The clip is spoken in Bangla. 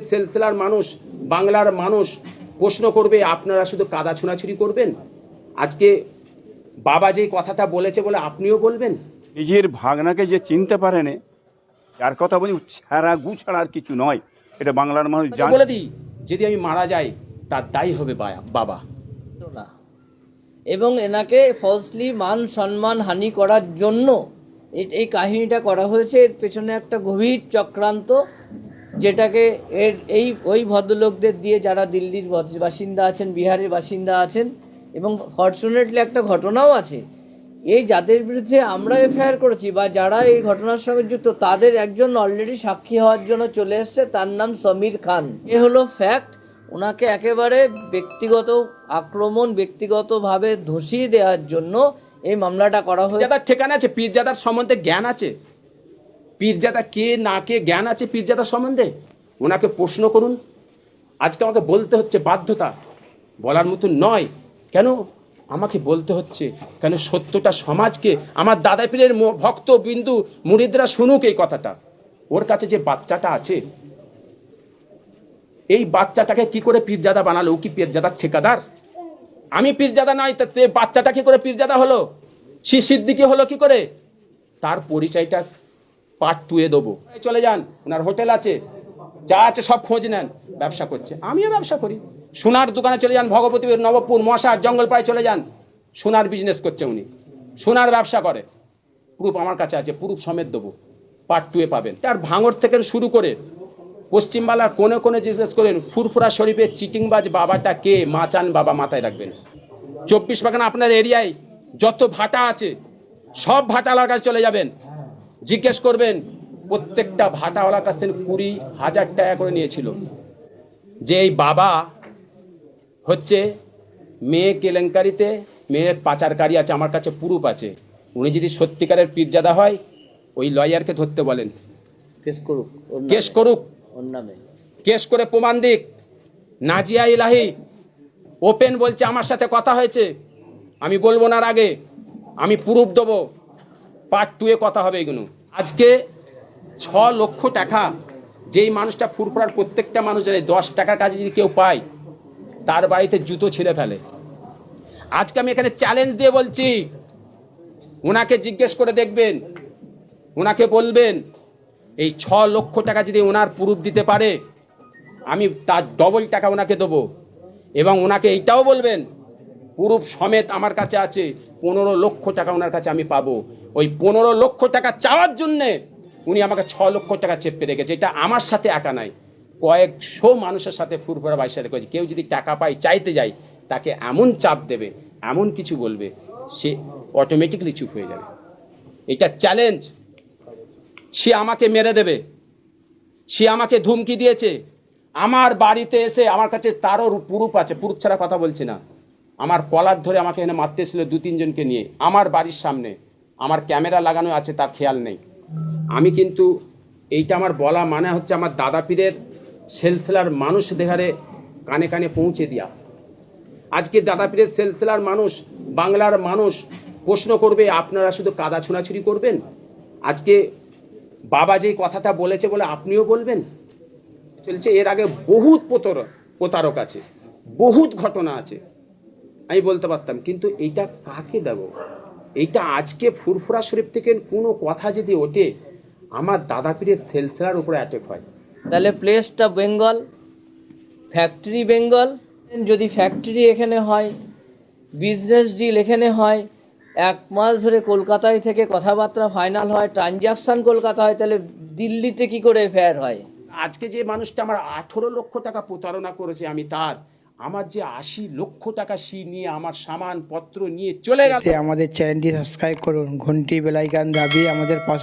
সেলসেলার মানুষ বাংলার মানুষ প্রশ্ন করবে আপনারা শুধু কাদা ছোঁড়াছুড়ি করবেন? আজকে বাবা যেই কথাটা বলেছে বলে আপনিও বলবেন? নিজের ভাগনাকে যে চিনতে পারে না যার কথা বলি ছাড়া গু ছাড়া আর কিছু নয়। এটা বাংলার মানুষ জানে। বলে দিই যদি আমি মারা যাই তার দায়ী হবে বা- বাবা। এবং এনাকে ফলসলি মান সম্মান হানি করার জন্য এই- এই কাহিনীটা করা হয়েছে। এর পেছনে একটা গভীর চক্রান্ত। যেটাকে এর এই, ওই ভদ্রলোকদের দিয়ে যারা দিল্লির বাসিন্দা আছেন, বিহারের বাসিন্দা আছেন, এবং ফর্চুনেটলি একটা ঘটনাও আছে। এই যাদের বিরুদ্ধে আমরা এফআইআর করেছি বা যারা এই ঘটনার সঙ্গে যুক্ত, তাদের একজন অলরেডি সাক্ষী হওয়ার জন্য চলে এসছে, তার নাম সমীর খান। এ হলো ফ্যাক্ট ওনাকে একেবারে ব্যক্তিগত আক্রমণ, ব্যক্তিগতভাবে ধসিয়ে দেওয়ার জন্য এই মামলাটা করা হয়েছে। ঠিকানা আছে, পীরজাদার সম্বন্ধে জ্ঞান আছে? পীরজাদা কে না কে জ্ঞান আছে পীরজাদার সম্বন্ধে? ওনাকে প্রশ্ন করুন। আজকে আমাকে বলতে হচ্ছে বাধ্যতা। বলার মতো নয়। কেন? আমাকে বলতে হচ্ছে, কেন সত্যটা সমাজকে, আমার দাদা পীরের ভক্ত, বিন্দু মুরিদরা শুনুক এই কথাটা। ওর কাছে যে বাচ্চাটা আছে, এই বাচ্চাটাকে কি করে পীরজাদা বানালো? ও কি পীরজাদার ঠিকাদার? আমি পীরজাদা নাই, তা বাচ্চাটা কি করে পীরজাদা হলো? সে সিদ্দিকি হলো কি করে? তার পরিচয়টা পার্ট টুয়ে দেবো। চলে যান, ওনার হোটেল আছে, যা আছে সব খোঁজ নেন। ব্যবসা করছে। আমিও ব্যবসা করি। সোনার দোকানে চলে যান, ভগবতী নবপুর মশা জঙ্গলপাড়ায় চলে যান। সোনার বিজনেস করছে উনি। সোনার ব্যবসা করে। প্রুফ আমার কাছে আছে প্রুফ সমেত দেবো। পার্ট টুয়ে পাবেন। তার ভাঙর থেকে শুরু করে পশ্চিমবাংলার কোনে কোনে জিজ্ঞেস করেন, ফুরফুরা শরীফের চিটিংবাজ বাবাটা কে মাচান বাবা মাথায় রাখবেন। চব্বিশ পরগনা আপনার এরিয়ায় যত ভাটা আছে, সব ভাটাওয়ালার কাছে চলে যাবেন। জিজ্ঞেস করবেন প্রত্যেকটা ভাটাওয়ালার কাছ থেকে কুড়ি হাজার টাকা করে নিয়েছিল। যে এই বাবা হচ্ছে মেয়ে কেলেঙ্কারিতে মেয়ে পাচারকারী আছে আমার কাছে পুরুপ আছে। উনি যদি সত্যিকারের পীরজাদা হয় ওই লয়ারকে ধরতে বলেন। কেস করুক কেস করুক। কেস করে প্রমাণ দিক। নাজিয়া ইলাহি ওপেন বলছে আমার সাথে কথা হয়েছে। আমি বলব না আগে। আমি প্রুফ দেবো। পার্ট টুয়ে কথা হবে এগুলো। আজকে ছ লক্ষ টাকা যেই মানুষটা ফুরফুরার প্রত্যেকটা মানুষ জানে, দশ টাকার কাজে যদি কেউ পায়, তার বাড়িতে জুতো ছিঁড়ে ফেলে। আজকে আমি এখানে চ্যালেঞ্জ দিয়ে বলছি, ওনাকে জিজ্ঞেস করে দেখবেন, ওনাকে বলবেন, এই ছ লক্ষ টাকা যদি ওনার প্রুফ দিতে পারে, আমি তার ডবল টাকা ওনাকে দেবো। এবং ওনাকে এইটাও বলবেন প্রুফ সমেত আমার কাছে আছে, পনেরো লক্ষ টাকা ওনার কাছে আমি পাবো। ওই পনেরো লক্ষ টাকা চাওয়ার জন্যে উনি আমাকে ছ লক্ষ টাকা চেপে রেখেছে। এটা আমার সাথে একা নাই। কয়েকশো মানুষের সাথে ফুরফুরা বাইর সাথে করেছে। কেউ যদি টাকা পায়, চাইতে যায়, তাকে এমন চাপ দেবে, এমন কিছু বলবে, সে অটোমেটিকলি চুপ হয়ে যাবে। এটা চ্যালেঞ্জ সে আমাকে মেরে দেবে। সে আমাকে ধুমকি দিয়েছে। আমার বাড়িতে এসে আমার কাছে তারও পুরুপ আছে। পুরুপ ছাড়া কথা বলছি না। আমার কলার ধরে আমাকে এখানে মারতে এসেছিল দু তিনজনকে নিয়ে। আমার বাড়ির সামনে। আমার ক্যামেরা লাগানো আছে, তার খেয়াল নেই। আমি কিন্তু এইটা আমার বলা মানে হচ্ছে আমার দাদা পীরের সেলসেলার মানুষ দেখারে কানে কানে পৌঁছে দিয়া। আজকে দাদা পীরের সেলসেলার মানুষ, বাংলার মানুষ প্রশ্ন করবে, আপনারা শুধু কাদা ছোঁড়াছুড়ি করবেন? আজকে বাবা যেই কথাটা বলেছে বলে আপনিও বলবেন? চলছে, এর আগে বহুত প্রতর প্রতারক আছে, বহুত ঘটনা আছে। আমি বলতে পারতাম, কিন্তু এইটা কাকে দেব? এইটা আজকে ফুরফুরা শরীফ থেকে কোনো কথা যদি ওঠে আমার দাদা পীরের সেলসেলার উপরে অ্যাটেক হয়। তাহলে প্লেসটা বেঙ্গল ফ্যাক্টরি বেঙ্গল যদি ফ্যাক্টরি এখানে হয় বিজনেস ডিল এখানে হয় এক মাস ধরে কলকাতায় থেকে কথাবার্তা ফাইনাল হয় ট্রানজাকশন কলকাতা হয় তাহলে দিল্লিতে কি করে ফেয়ার হয়? আজকে যে মানুষটা আমার আঠেরো লক্ষ টাকা প্রতারণা করেছে আমি তার আমার যে আশি লক্ষ টাকা সি নিয়ে আমার সামান পত্র নিয়ে চলে গেল। আমাদের চ্যানেলটি সাবস্ক্রাইব করুন, ঘন্টি বেলাইকান দাবি আমাদের পাশে